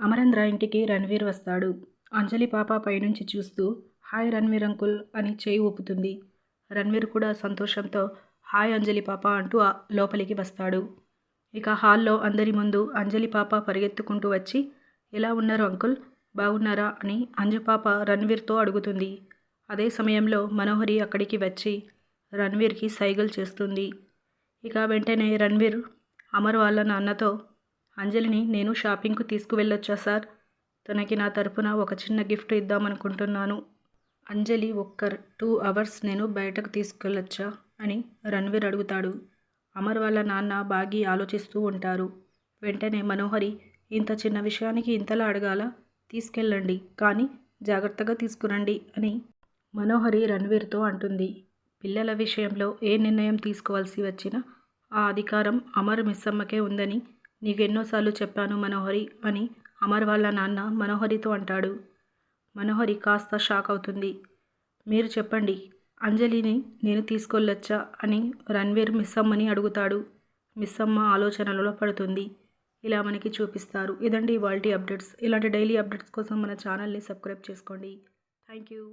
అమరేంద్ర ఇంటికి రణ్వీర్ వస్తాడు. అంజలి పాప పైనుంచి చూస్తూ హాయ్ రణ్వీర్ అంకుల్ అని చేయి ఊపుతుంది. రణ్వీర్ కూడా సంతోషంతో హాయ్ అంజలి పాప అంటూ లోపలికి వస్తాడు. ఇక హాల్లో అందరి ముందు అంజలి పాప పరిగెత్తుకుంటూ వచ్చి ఎలా ఉన్నారు అంకుల్? బాగున్నారా? అని అంజు పాప రణ్వీర్తో అడుగుతుంది. అదే సమయంలో మనోహరి అక్కడికి వచ్చి రణ్వీర్కి సైగలు చేస్తుంది. ఇక వెంటనే రణ్వీర్ అమర్ వాళ్ళ నాన్నతో అంజలిని నేను షాపింగ్కు తీసుకువెళ్ళొచ్చా సార్? తనకి నా తరపున ఒక చిన్న గిఫ్ట్ ఇద్దామనుకుంటున్నాను. అంజలి ఒక్క టూ అవర్స్ నేను బయటకు తీసుకెళ్ళొచ్చా? అని రణ్వీర్ అడుగుతాడు. అమర్ వాళ్ళ నాన్న బాగి ఆలోచిస్తూ ఉంటారు. వెంటనే మనోహరి ఇంత చిన్న విషయానికి ఇంతలా అడగాల? తీసుకెళ్ళండి కానీ జాగ్రత్తగా తీసుకురండి అని మనోహరి రణ్వీర్తో అంటుంది. పిల్లల విషయంలో ఏ నిర్ణయం తీసుకోవాల్సి వచ్చినా ఆ అధికారం అమర్ మిస్సమ్మకే ఉందని నీకు ఎన్నోసార్లు చెప్పాను మనోహరి అని అమర్ వాళ్ళ నాన్న మనోహరితో అంటాడు. మనోహరి కాస్త షాక్ అవుతుంది. మీరు చెప్పండి అంజలిని నేను తీసుకెళ్ళొచ్చా అని రణ్వీర్ మిస్సమ్మని అడుగుతాడు. మిస్సమ్మ ఆలోచనలలో పడుతుంది. ఇలా మనకి చూపిస్తారు. ఇదండి ఇవాల్టి అప్డేట్స్. ఇలాంటి డైలీ అప్డేట్స్ కోసం మన ఛానల్ని సబ్స్క్రైబ్ చేసుకోండి. Thank you.